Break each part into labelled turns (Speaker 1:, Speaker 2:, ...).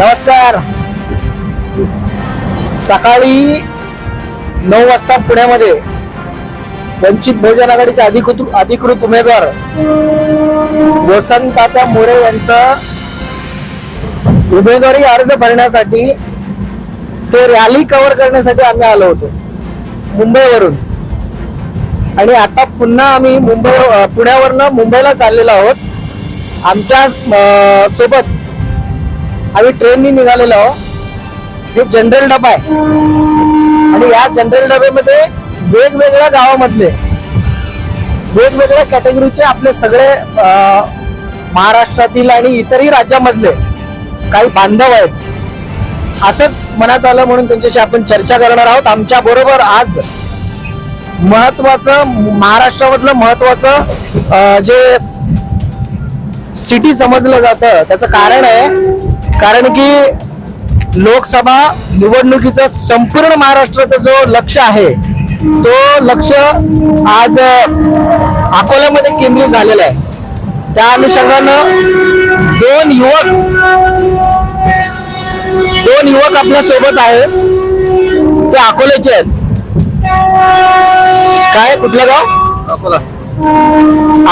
Speaker 1: नमस्कार. सकाळी नऊ वाजता पुण्यामध्ये वंचित बहुजन आघाडीचे अधिकृत अधिकृत उमेदवार वसंतदादा मोरे यांचा उमेदवारी अर्ज भरण्यासाठी ते रॅली कव्हर करण्यासाठी आम्ही आलो होतो मुंबईवरून. आणि आता पुन्हा आम्ही मुंबई पुण्यावरनं मुंबईला चाललेलो आहोत. आमच्यासोबत आम्ही ट्रेननी निघालेलो आहोत हो. हे. जनरल डबा आहे. आणि या जनरल डब्यामध्ये वेगवेगळ्या गावामधले वेगवेगळ्या कॅटेगरीचे आपले सगळे महाराष्ट्रातील आणि इतरही राज्यामधले काही बांधव आहेत. असंच मनात आलं म्हणून त्यांच्याशी आपण चर्चा करणार आहोत. आमच्या बरोबर आज महत्वाचं महाराष्ट्रामधलं महत्वाचं जे सिटी समजलं जातं त्याचं कारण आहे कारण की लोकसभा निवडणुकीचं संपूर्ण महाराष्ट्राचं जो लक्ष आहे तो लक्ष आज अकोल्यामध्ये केंद्रित झालेला आहे. त्या अनुषंगानं दोन युवक दोन युवक आपल्यासोबत आहेत. ते अकोल्याचे आहेत. काय कुठलं गाव?
Speaker 2: अकोला.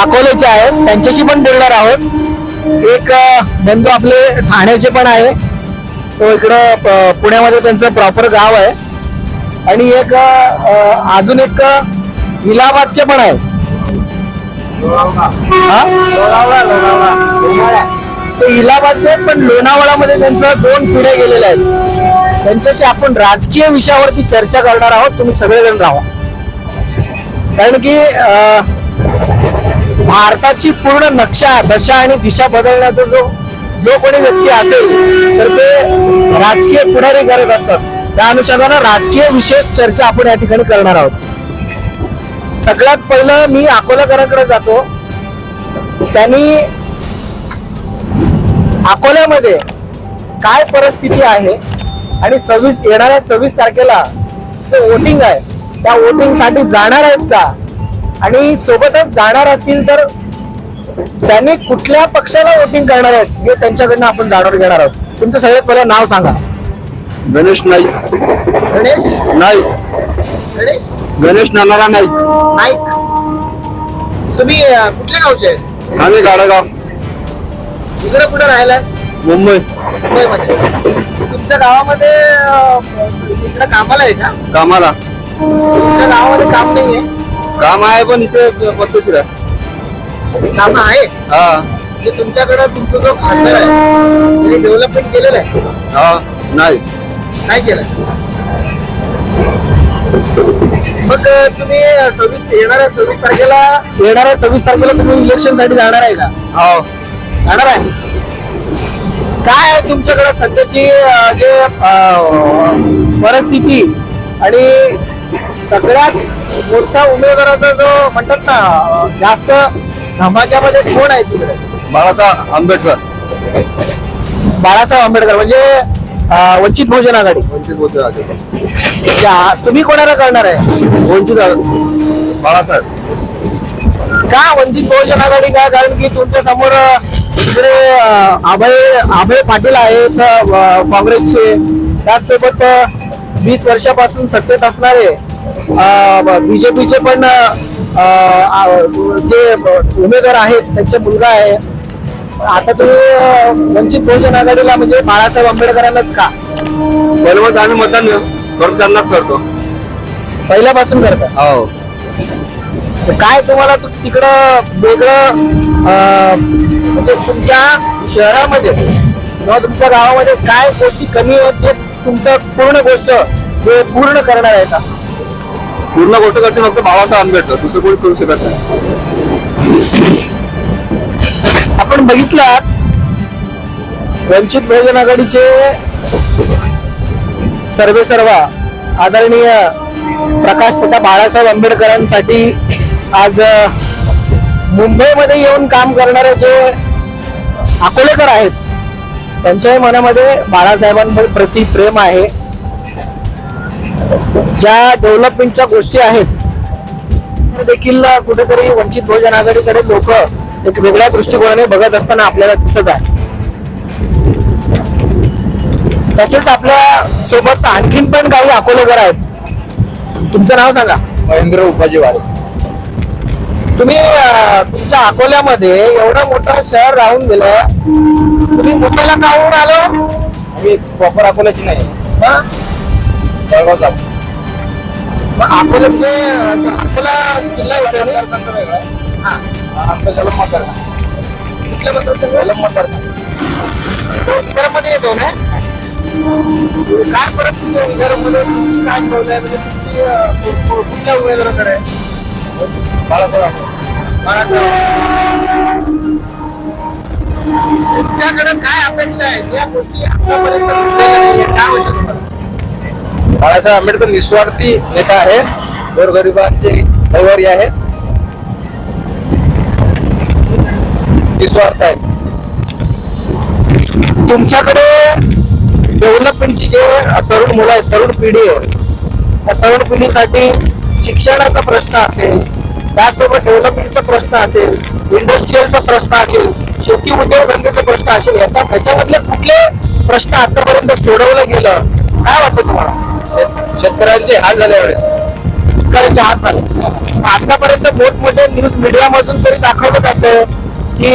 Speaker 1: अकोल्याचे आहेत. त्यांच्याशी पण बोलणार आहोत. एक बंधू आपले ठाण्याचे पण आहे. तो इकडं प- पुण्यामध्ये त्यांचं प्रॉपर गाव आहे. आणि एक अजून एक इलाहाबादचे पण आहे. ते इलाहाबादचे आहेत पण लोणावळामध्ये त्यांचं दोन पिढ्या गेलेल्या आहेत. त्यांच्याशी आपण राजकीय विषयावरती चर्चा करणार आहोत. तुम्ही सगळेजण राहा. कारण की भारताची पूर्ण नक्षा दशा आणि दिशा बदलण्याचा जो जो कोणी व्यक्ती असेल तर ते राजकीय पुढारी करत असतात. त्या अनुषंगानं राजकीय विशेष चर्चा आपण या ठिकाणी करणार आहोत. सगळ्यात पहिलं मी अकोलाकरांकडे जातो. त्यांनी अकोल्यामध्ये काय परिस्थिती आहे आणि सव्वीस येणाऱ्या सव्वीस तारखेला जो वोटिंग आहे त्या वोटिंगसाठी जाणार आहेत का? आणि सोबतच जाणार असतील तर त्यांनी कुठल्या पक्षाला वोटिंग करणार आहेत हे त्यांच्याकडनं आपण जाणून घेणार आहोत. तुमचं सगळ्यात पहिलं नाव सांगा.
Speaker 2: गणेश नाईक.
Speaker 1: गणेश?
Speaker 2: नाईक.
Speaker 1: गणेश?
Speaker 2: गणेश नानारा नाईक.
Speaker 1: नाईक. तुम्ही अं, कुठल्या गावचे आहेत?
Speaker 2: आम्ही गाडगाव.
Speaker 1: इकडे कुठे राहिलाय
Speaker 2: मुंबई.
Speaker 1: मुंबईमध्ये. तुमच्या गावामध्ये अं, इकडे कामाला आहे का?
Speaker 2: कामाला.
Speaker 1: तुमच्या गावामध्ये काम नाहीये?
Speaker 2: काम आहे पण इकडे पद्धतशीर आहे.
Speaker 1: काम आहे?
Speaker 2: हा.
Speaker 1: म्हणजे तुमच्याकडे तुमचा जो खासदार आहे त्यांनी डेव्हलपमेंट केलेलं आहे?
Speaker 2: हा नाही.
Speaker 1: नाही केलं. मग अं, तुम्ही सव्वीस येणाऱ्या सव्वीस तारखेला येणाऱ्या सव्वीस तारखेला तुम्ही इलेक्शनसाठी जाणार आहे का?
Speaker 2: हो.
Speaker 1: जाणार आहे? काय आहे तुमच्याकडे सध्याची अं, जे अं, परिस्थिती आणि सगळ्यात मोठा उमेदवाराचा जो म्हणतात ना जास्त धमाक्यामध्ये कोण आहे तिकडे?
Speaker 2: बाळासाहेब आंबेडकर.
Speaker 1: बाळासाहेब आंबेडकर म्हणजे अं, वंचित बहुजन आघाडी.
Speaker 2: वंचित बहुजन आघाडी.
Speaker 1: या- तुम्ही कोणाला करणार आहे?
Speaker 2: वंचित आ- बाळासाहेब.
Speaker 1: का वंचित बहुजन आघाडी का? कारण की तुमच्यासमोर अं, अभय अभय पाटील आहेत अं, काँग्रेसचे. त्याचसोबत वीस वर्षापासून सत्तेत असणारे बीजेपीचे पण जे उमेदवार आहेत त्यांचे मुलगा आहे. आता तुम्ही वंचित बहुजन आघाडीला म्हणजे बाळासाहेब आंबेडकरांनाच का?
Speaker 2: बलवंत आम्ही मतदान करतो त्यांनाच करतो.
Speaker 1: पहिल्यापासून करता.
Speaker 2: हो.
Speaker 1: काय तुम्हाला तिकडं वेगळं म्हणजे तुमच्या शहरामध्ये किंवा तुमच्या गावामध्ये काय गोष्टी कमी आहेत जे तुमचं पूर्ण गोष्ट जे पूर्ण करणार आहे का?
Speaker 2: पूर्ण गोष्ट करते फक्त बाबासाहेब आंबेडकर दुसरं कोणीच करू शकत नाही.
Speaker 1: आपण बघितलं वंचित बहुजन आघाडीचे सर्वे सर्वा आदरणीय प्रकाश सदा बाळासाहेब आंबेडकरांसाठी आज मुंबईमध्ये येऊन काम करणारे जे अकोलेकर आहेत त्यांच्याही मनामध्ये बाळासाहेबांप्रती प्रेम आहे. ज्या डेव्हलपमेंटच्या गोष्टी आहेत देखील कुठेतरी वंचित बहुजन आघाडीकडे लोक एक वेगळ्या दृष्टिकोनाने बघत असताना आपल्याला दिसत आहे. तसेच आपल्यासोबत आणखीन पण काही अकोलेकर आहेत. तुमचं नाव सांगा.
Speaker 3: महेंद्र उपाजी वारे.
Speaker 1: तुम्ही तुमच्या अकोल्यामध्ये एवढं मोठं शहर राहून गेलं तुम्ही मुंबईला का आलो?
Speaker 3: आम्ही प्रॉपर अकोल्याची नाही.
Speaker 1: हा?
Speaker 3: जळगावचा
Speaker 1: मग अकोला म्हणजे अं, अकोला जिल्हा होता ना?
Speaker 3: मतदारसंघ वेगळा आहे. आमचा जलम मतदारसंघ
Speaker 1: कुठल्या मतदारसंघ?
Speaker 3: जलम मतदारसंघ
Speaker 1: तो विदर्भमध्ये येतो ना काय परत तिथे विदर्भमध्ये तुमची काय आहे म्हणजे तुमची कुठल्या उमेदवाराकडे?
Speaker 3: बाळासाहेब
Speaker 1: तुमच्याकडे काय अपेक्षा आहे ज्या गोष्टी आतापर्यंत नाहीये, काय तुम्हाला?
Speaker 3: बाळासाहेब आंबेडकर निस्वार्थी नेता आहेत. गोरगरिबांचे रविवारी आहेत. निस्वार्थ आहेत.
Speaker 1: तुमच्याकडे डेव्हलपमेंटची जे तरुण मुलं आहेत तरुण पिढी आहे त्या तरुण पिढीसाठी शिक्षणाचा प्रश्न असेल त्यासोबत डेव्हलपमेंटचा प्रश्न असेल इंडस्ट्रीयलचा प्रश्न असेल शेती उद्योगधंद्याचा प्रश्न असेल याचा त्याच्यामधले कुठले प्रश्न आतापर्यंत सोडवलं गेलं काय वाटतं तुम्हाला?
Speaker 3: शेतकऱ्यांचे हाल झाले एवढेच
Speaker 1: शेतकऱ्यांचे हात झाले. आतापर्यंत मोठमोठ्या न्यूज मीडिया मधून तरी दाखवलं जातं की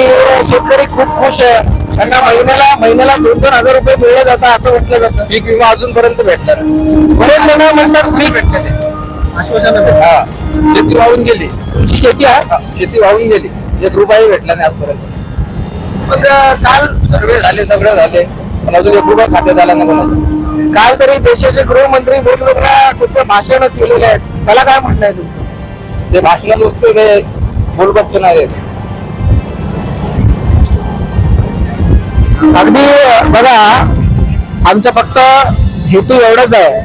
Speaker 1: शेतकरी खूप खुश आहे. त्यांना महिन्याला महिन्याला दोन दोन हजार रुपये मिळलं जातात असं म्हटलं जातं.
Speaker 3: पीक विमा अजूनपर्यंत भेटला
Speaker 1: बरेच जण म्हणतात मी
Speaker 3: भेटले ते.
Speaker 1: आश्वासन
Speaker 3: शेती वाहून गेली.
Speaker 1: तुमची शेती आहे?
Speaker 3: शेती वाहून गेली. एक रुपयाही भेटला नाही आजपर्यंत.
Speaker 1: पण काल
Speaker 3: सर्वे झाले सगळं झाले. पण अजून एक रुपया खात्यात आला नाही कोणाचा
Speaker 1: काल तरी देशाचे गृहमंत्री वेगवेगळ्या कुठल्या भाषण केलेले आहेत? त्याला काय म्हणणं आहे तुमचं?
Speaker 3: ते भाषण नुसते ते बोलबच्च नाही आहेत.
Speaker 1: अगदी बघा आमचा फक्त हेतू एवढाच आहे.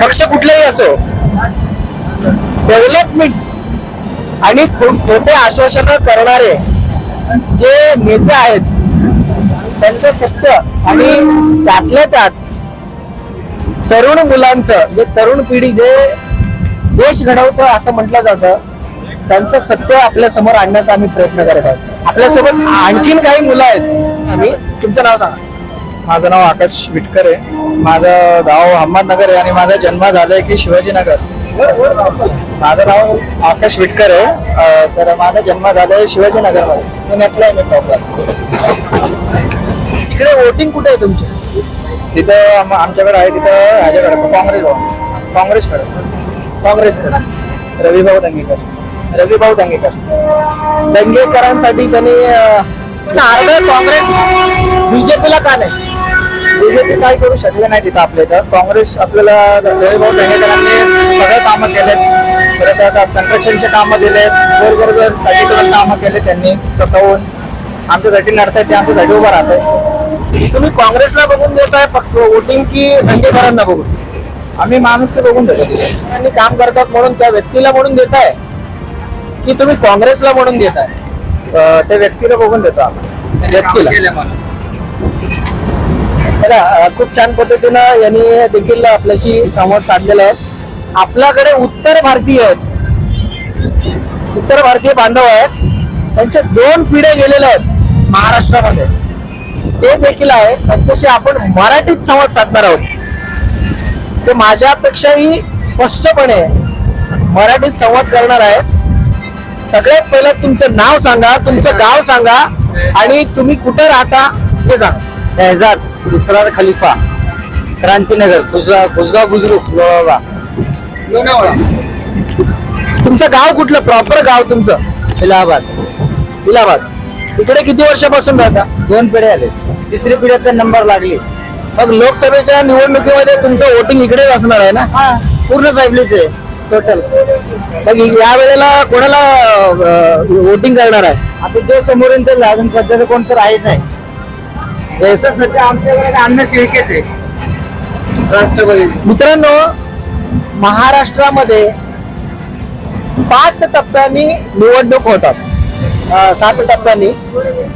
Speaker 1: पक्ष कुठलेही असो डेव्हलपमेंट आणि खोटे आश्वासन करणारे जे नेते आहेत त्यांचं सत्य आणि त्यातल्या त्यात तरुण मुलांचं जे तरुण पिढी जे देश घडवतं असं म्हटलं जातं त्यांचं सत्य आपल्यासमोर आणण्याचा आम्ही प्रयत्न करत आहोत. आपल्यासोबत आणखीन काही मुलं आहेत. आम्ही तुमचं नाव सांगा.
Speaker 3: माझं नाव आकाश विटकर. आहे माझं गाव अहमदनगर आहे आणि माझा जन्म झालाय की शिवाजीनगर. माझं नाव आकाश विटकर. आहे तर माझा जन्म झालाय शिवाजीनगरमध्ये पुण्यातला आहे मी प्रॉब्लेम
Speaker 1: तिकडे वोटिंग कुठे आहे तुमची?
Speaker 3: तिथं आम- आमच्याकडे आहे तिथं ह्याच्याकडे काँग्रेस काँग्रेसकडे.
Speaker 1: काँग्रेसकडे.
Speaker 3: रविभाऊ दंगेकर. रविभाऊ दंगेकर.
Speaker 1: दंगेकरांसाठी त्यांनी काँग्रेस बीजेपीला का नाही?
Speaker 3: बीजेपी काय करू शकले नाही तिथं आपल्या इथं. काँग्रेस आपल्याला रविभाऊ दंगेकरांनी सगळे कामं केलेत. परत आता कन्स्ट्रक्शनचे कामं दिलेत गोरगरसाठी पण कामं केले त्यांनी स्वतःहून. आमच्यासाठी लढतायत ते आमच्यासाठी उभं राहत आहेत
Speaker 1: तुम्ही काँग्रेसला बघून देताय फक्त वोटिंग की दंगेकरांना बघून?
Speaker 3: आम्ही माणूस की बघून देतो.
Speaker 1: त्यांनी काम करतात म्हणून त्या व्यक्तीला म्हणून देताय? की तुम्ही काँग्रेसला म्हणून देताय?
Speaker 3: त्या व्यक्तीला बघून देतो आपण
Speaker 1: व्यक्तीला. खूप छान पद्धतीनं यांनी देखील आपल्याशी संवाद साधलेला आहे. आपल्याकडे उत्तर भारतीय आहेत. उत्तर भारतीय बांधव आहेत. त्यांच्या दोन पिढ्या गेलेल्या आहेत महाराष्ट्रामध्ये. ते देखील आहेत त्यांच्याशी आपण मराठीत संवाद साधणार आहोत. ते माझ्यापेक्षाही स्पष्टपणे मराठीत संवाद करणार आहेत. सगळ्यात पहिलं तुमचं नाव सांगा तुमचं गाव सांगा आणि तुम्ही कुठे राहता हे सांगा.
Speaker 3: शहजाद इसरार खलिफा क्रांतीनगर कुसगा कुसगाव बुजुर्ग लोळावा
Speaker 1: लोणावळा. तुमचं गाव कुठलं? प्रॉपर गाव तुमचं?
Speaker 3: इलाहाबाद.
Speaker 1: इलाहाबाद. इकडे किती वर्षापासून राहता?
Speaker 3: दोन पिढ्या आले. तिसरी पिढ्यात तर नंबर लागली.
Speaker 1: मग लोकसभेच्या निवडणुकीमध्ये तुमचं वोटिंग इकडेच असणार आहे ना?
Speaker 3: हा. पूर्ण फॅमिलीच आहे टोटल
Speaker 1: मग या वेळेला कोणाला वोटिंग करणार आहे?
Speaker 3: आता जो समोर येईल त्याला अजून सध्या कोण तर आहेच आहे असं सध्या आमच्याकडे अन्न शिळकेच आहे. राष्ट्रपती
Speaker 1: मित्रांनो महाराष्ट्रामध्ये पाच टप्प्यांनी निवडणूक होतात. सात टप्प्यांनी.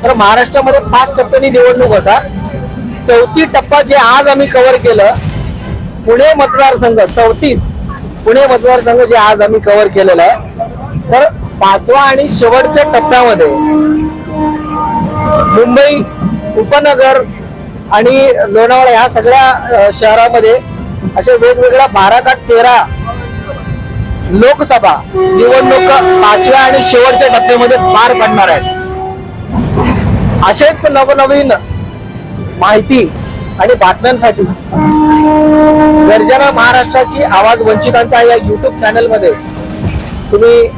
Speaker 1: तर महाराष्ट्रामध्ये पाच टप्प्यांनी निवडणूक होतात चौथी टप्पा जे आज आम्ही कव्हर केलं पुणे मतदारसंघ चौतीस पुणे मतदारसंघ जे आज आम्ही कव्हर केलेलं आहे. तर पाचवा आणि शेवटच्या टप्प्यामध्ये मुंबई उपनगर आणि लोणावळा ह्या सगळ्या शहरामध्ये असे वेगवेगळ्या बारा का तेरा लोकसभा निवडणूक पाचव्या आणि शेवटच्या टप्प्यामध्ये पार पडणार आहेत. असेच नवनवीन माहिती आणि बातम्यांसाठी गर्जना महाराष्ट्राची आवाज वंचितांचा या युट्यूब चॅनलमध्ये तुम्ही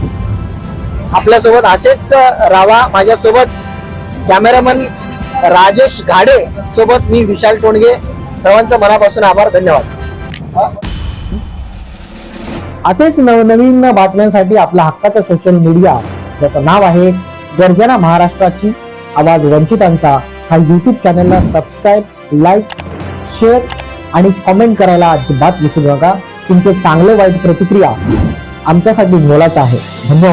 Speaker 1: आपल्यासोबत असेच राहा. माझ्यासोबत कॅमेरामन राजेश घाडे सोबत मी विशाल टोणगे. सर्वांचं मनापासून आभार धन्यवाद. असेच नवनवीन बातम्यांसाठी आपला हक्काचा सोशल मीडिया ज्याचं नाव आहे गर्जना महाराष्ट्राची. आवाज वंचितांचा. हा युट्यूब चॅनलला सबस्क्राईब लाईक शेअर आणि कॉमेंट करायला अजिबात विसरू नका. तुमचे चांगले वाईट प्रतिक्रिया आमच्यासाठी मोलाचं आहे. धन्यवाद.